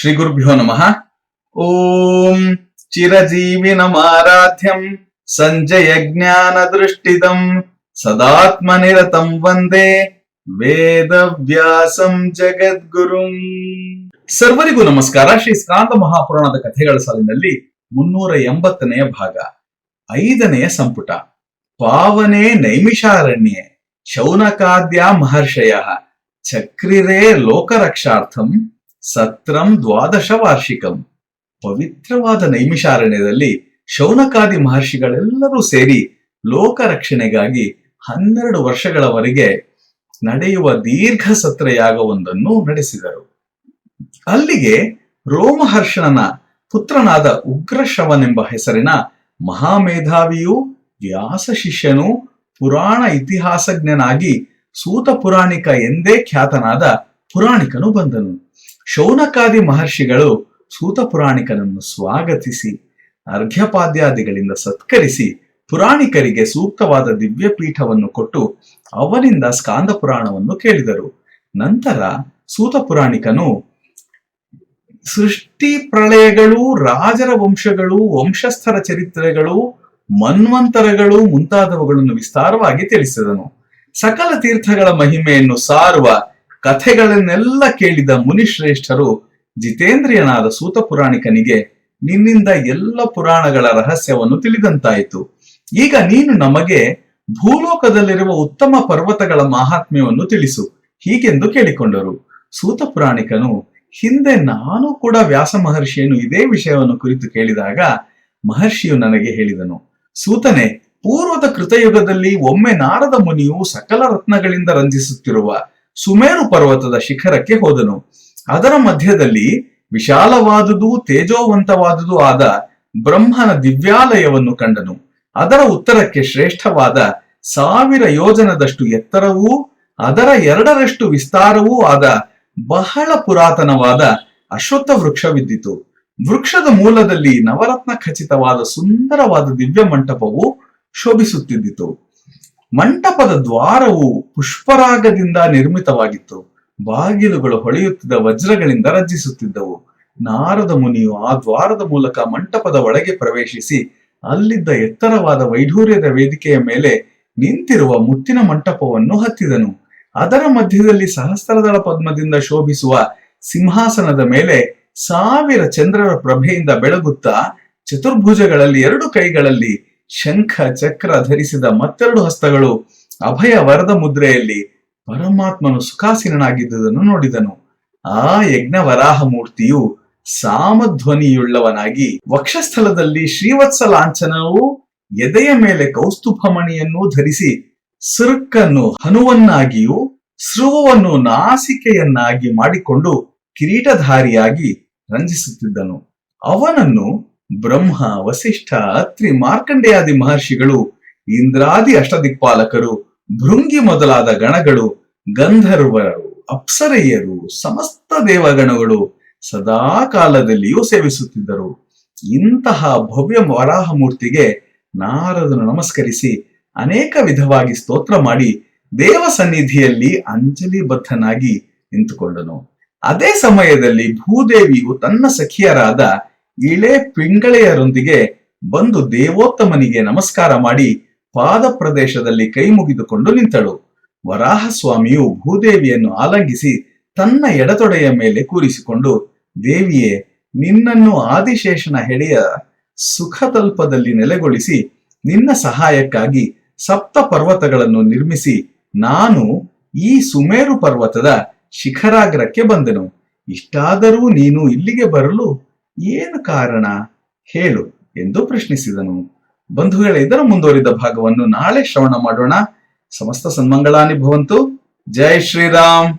ಶ್ರೀ ಗುರುಭ್ಯೋ ನಮಃ. ಓಂ ಚಿರಜೀವಿನಮಾರಾಧ್ಯಂ ಸಂಜಯ ಜ್ಞಾನ ದೃಷ್ಟಿದಂ ಸದಾತ್ಮನಿರತಂ ವಂದೇ ವೇದವ್ಯಾಸಂ ಜಗದ್ಗುರುಂ. ಸರ್ವರಿಗೂ ನಮಸ್ಕಾರ. ಶ್ರೀ ಸ್ಕಾಂದ ಮಹಾಪುರಾಣದ ಕಥೆಗಳ ಸಾಲಿನಲ್ಲಿ ಮುನ್ನೂರ ಎಂಬತ್ತನೆಯ ಭಾಗ. ಐದನೆಯ ಸಂಪುಟ. ಪಾವನೆ ನೈಮಿಷಾರಣ್ಯೆ ಶೌನಕಾದ್ಯ ಮಹರ್ಷಯ. ಚಕ್ರಿರೇ ಲೋಕರಕ್ಷಾರ್ಥಂ ಸತ್ರಂ ದ್ವಾದಶ ವಾರ್ಷಿಕಂ ಪವಿತ್ರವಾದ ನೈಮಿಷಾರಣ್ಯದಲ್ಲಿ ಶೌನಕಾದಿ ಮಹರ್ಷಿಗಳೆಲ್ಲರೂ ಸೇರಿ ಲೋಕ ರಕ್ಷಣೆಗಾಗಿ ಹನ್ನೆರಡು ವರ್ಷಗಳವರೆಗೆ ನಡೆಯುವ ದೀರ್ಘ ಸತ್ರ ಯಾಗವೊಂದನ್ನು ನಡೆಸಿದರು. ಅಲ್ಲಿಗೆ ರೋಮಹರ್ಷಣನ ಪುತ್ರನಾದ ಉಗ್ರಶ್ರವನೆಂಬ ಹೆಸರಿನ ಮಹಾಮೇಧಾವಿಯೂ, ವ್ಯಾಸ ಶಿಷ್ಯನು, ಪುರಾಣ ಇತಿಹಾಸಜ್ಞನಾಗಿ ಸೂತ ಪುರಾಣಿಕ ಎಂದೇ ಖ್ಯಾತನಾದ ಪುರಾಣಿಕನು ಬಂದನು. ಶೌನಕಾದಿ ಮಹರ್ಷಿಗಳು ಸೂತ ಪುರಾಣಿಕನನ್ನು ಸ್ವಾಗತಿಸಿ, ಅರ್ಘ್ಯಪಾದ್ಯಾದಿಗಳಿಂದ ಸತ್ಕರಿಸಿ, ಪುರಾಣಿಕರಿಗೆ ಸೂಕ್ತವಾದ ದಿವ್ಯ ಪೀಠವನ್ನು ಕೊಟ್ಟು ಅವನಿಂದ ಸ್ಕಾಂದ ಪುರಾಣವನ್ನು ಕೇಳಿದರು. ನಂತರ ಸೂತ ಪುರಾಣಿಕನು ಸೃಷ್ಟಿ ಪ್ರಳಯಗಳು, ರಾಜರ ವಂಶಗಳು, ವಂಶಸ್ಥರ ಚರಿತ್ರೆಗಳು, ಮನ್ವಂತರಗಳು ಮುಂತಾದವುಗಳನ್ನು ವಿಸ್ತಾರವಾಗಿ ತಿಳಿಸಿದನು. ಸಕಲ ತೀರ್ಥಗಳ ಮಹಿಮೆಯನ್ನು ಸಾರುವ ಕಥೆಗಳನ್ನೆಲ್ಲ ಕೇಳಿದ ಮುನಿಶ್ರೇಷ್ಠರು ಜಿತೇಂದ್ರಿಯನಾದ ಸೂತ ಪುರಾಣಿಕನಿಗೆ ನಿನ್ನಿಂದ ಎಲ್ಲ ಪುರಾಣಗಳ ರಹಸ್ಯವನ್ನು ತಿಳಿದಂತಾಯಿತು. ಈಗ ನೀನು ನಮಗೆ ಭೂಲೋಕದಲ್ಲಿರುವ ಉತ್ತಮ ಪರ್ವತಗಳ ಮಹಾತ್ಮ್ಯವನ್ನು ತಿಳಿಸು, ಹೀಗೆಂದು ಕೇಳಿಕೊಂಡರು. ಸೂತ ಪುರಾಣಿಕನು, ಹಿಂದೆ ನಾನು ಕೂಡ ವ್ಯಾಸ ಮಹರ್ಷಿಯನ್ನು ಇದೇ ವಿಷಯವನ್ನು ಕುರಿತು ಕೇಳಿದಾಗ ಮಹರ್ಷಿಯು ನನಗೆ ಹೇಳಿದನು, ಸೂತನೆ, ಪೂರ್ವದ ಕೃತಯುಗದಲ್ಲಿ ಒಮ್ಮೆ ನಾರದ ಮುನಿಯು ಸಕಲ ರತ್ನಗಳಿಂದ ರಂಜಿಸುತ್ತಿರುವ ಸುಮೇರು ಪರ್ವತದ ಶಿಖರಕ್ಕೆ ಹೋದನು. ಅದರ ಮಧ್ಯದಲ್ಲಿ ವಿಶಾಲವಾದುದು, ತೇಜೋವಂತವಾದುದು ಆದ ಬ್ರಹ್ಮನ ದಿವ್ಯಾಲಯವನ್ನು ಕಂಡನು. ಅದರ ಉತ್ತರಕ್ಕೆ ಶ್ರೇಷ್ಠವಾದ ಸಾವಿರ ಯೋಜನದಷ್ಟು ಎತ್ತರವೂ, ಅದರ ಎರಡರಷ್ಟು ವಿಸ್ತಾರವೂ ಆದ ಬಹಳ ಪುರಾತನವಾದ ಅಶ್ವತ್ಥ ವೃಕ್ಷವಿದ್ದಿತು. ವೃಕ್ಷದ ಮೂಲದಲ್ಲಿ ನವರತ್ನ ಖಚಿತವಾದ ಸುಂದರವಾದ ದಿವ್ಯ ಮಂಟಪವು ಶೋಭಿಸುತ್ತಿದ್ದಿತು. ಮಂಟಪದ ದ್ವಾರವು ಪುಷ್ಪರಾಗದಿಂದ ನಿರ್ಮಿತವಾಗಿತ್ತು. ಬಾಗಿಲುಗಳು ಹೊಳೆಯುತ್ತಿದ್ದ ವಜ್ರಗಳಿಂದ ರಚಿಸುತ್ತಿದ್ದವು ನಾರದ ಮುನಿಯು ಆ ದ್ವಾರದ ಮೂಲಕ ಮಂಟಪದ ಒಳಗೆ ಪ್ರವೇಶಿಸಿ, ಅಲ್ಲಿದ್ದ ಎತ್ತರವಾದ ವೈಢೂರ್ಯದ ವೇದಿಕೆಯ ಮೇಲೆ ನಿಂತಿರುವ ಮುತ್ತಿನ ಮಂಟಪವನ್ನು ಹತ್ತಿದನು. ಅದರ ಮಧ್ಯದಲ್ಲಿ ಸಹಸ್ರದಳ ಪದ್ಮದಿಂದ ಶೋಭಿಸುವ ಸಿಂಹಾಸನದ ಮೇಲೆ ಸಾವಿರ ಚಂದ್ರರ ಪ್ರಭೆಯಿಂದ ಬೆಳಗುತ್ತಾ ಚತುರ್ಭುಜಗಳಲ್ಲಿ ಎರಡು ಕೈಗಳಲ್ಲಿ ಶಂಖ ಚಕ್ರ ಧರಿಸಿದ ಮತ್ತೆರಡು ಹಸ್ತಗಳು ಅಭಯ ವರದ ಮುದ್ರೆಯಲ್ಲಿ ಪರಮಾತ್ಮನು ಸುಖಾಸೀನನಾಗಿದ್ದುದನ್ನು ನೋಡಿದನು. ಆ ಯಜ್ಞ ವರಾಹ ಮೂರ್ತಿಯು ಸಾಮಧ್ವನಿಯುಳ್ಳವನಾಗಿ ವಕ್ಷಸ್ಥಲದಲ್ಲಿ ಶ್ರೀವತ್ಸ ಲಾಂಛನವು ಎದೆಯ ಮೇಲೆ ಕೌಸ್ತುಭಮಣಿಯನ್ನು ಧರಿಸಿ ಸುರ್ಕನ್ನು ಹನುವನ್ನಾಗಿಯೂ ಸೃವನ್ನು ನಾಸಿಕೆಯನ್ನಾಗಿ ಮಾಡಿಕೊಂಡು ಕಿರೀಟಧಾರಿಯಾಗಿ ರಂಜಿಸುತ್ತಿದ್ದನು. ಅವನನ್ನು ಬ್ರಹ್ಮ, ವಸಿಷ್ಠ, ಅತ್ರಿ, ಮಾರ್ಕಂಡೇಯಾದಿ ಮಹರ್ಷಿಗಳು, ಇಂದ್ರಾದಿ ಅಷ್ಟದಿಕ್ಪಾಲಕರು, ಭೃಂಗಿ ಮೊದಲಾದ ಗಣಗಳು, ಗಂಧರ್ವರು, ಅಪ್ಸರೆಯರು, ಸಮಸ್ತ ದೇವಗಣಗಳು ಸದಾ ಕಾಲದಲ್ಲಿಯೂ ಸೇವಿಸುತ್ತಿದ್ದರು. ಇಂತಹ ಭವ್ಯ ವರಾಹ ಮೂರ್ತಿಗೆ ನಾರದನು ನಮಸ್ಕರಿಸಿ ಅನೇಕ ವಿಧವಾಗಿ ಸ್ತೋತ್ರ ಮಾಡಿ ದೇವ ಸನ್ನಿಧಿಯಲ್ಲಿ ಅಂಜಲಿ ಬದ್ಧನಾಗಿ ನಿಂತುಕೊಂಡನು. ಅದೇ ಸಮಯದಲ್ಲಿ ಭೂದೇವಿಯು ತನ್ನ ಸಖಿಯರಾದ ಇಳೆ ಪಿಂಗಳೆಯರೊಂದಿಗೆ ಬಂದು ದೇವೋತ್ತಮನಿಗೆ ನಮಸ್ಕಾರ ಮಾಡಿ ಪಾದ ಪ್ರದೇಶದಲ್ಲಿ ಕೈ ಮುಗಿದುಕೊಂಡು ನಿಂತಳು. ವರಾಹ ಸ್ವಾಮಿಯು ಭೂದೇವಿಯನ್ನು ಆಲಂಗಿಸಿ ತನ್ನ ಎಡತೊಡೆಯ ಮೇಲೆ ಕೂರಿಸಿಕೊಂಡು, ದೇವಿಯೇ, ನಿನ್ನನ್ನು ಆದಿಶೇಷನ ಹೆಡೆಯ ಸುಖತಲ್ಪದಲ್ಲಿ ನೆಲೆಗೊಳಿಸಿ ನಿನ್ನ ಸಹಾಯಕ್ಕಾಗಿ ಸಪ್ತ ಪರ್ವತಗಳನ್ನು ನಿರ್ಮಿಸಿ ನಾನು ಈ ಸುಮೇರು ಪರ್ವತದ ಶಿಖರಾಗ್ರಕ್ಕೆ ಬಂದೆನು. ಇಷ್ಟಾದರೂ ನೀನು ಇಲ್ಲಿಗೆ ಬರಲು ಏನು ಕಾರಣ? ಹೇಳು ಎಂದು ಪ್ರಶ್ನಿಸಿದನು. ಬಂಧುಗಳ, ಇದರ ಮುಂದುವರಿದ ಭಾಗವನ್ನು ನಾಳೆ ಶ್ರವಣ ಮಾಡೋಣ. ಸಮಸ್ತ ಸನ್ಮಂಗಳಾನಿ ಭವಂತು ಜೈ ಶ್ರೀರಾಮ್.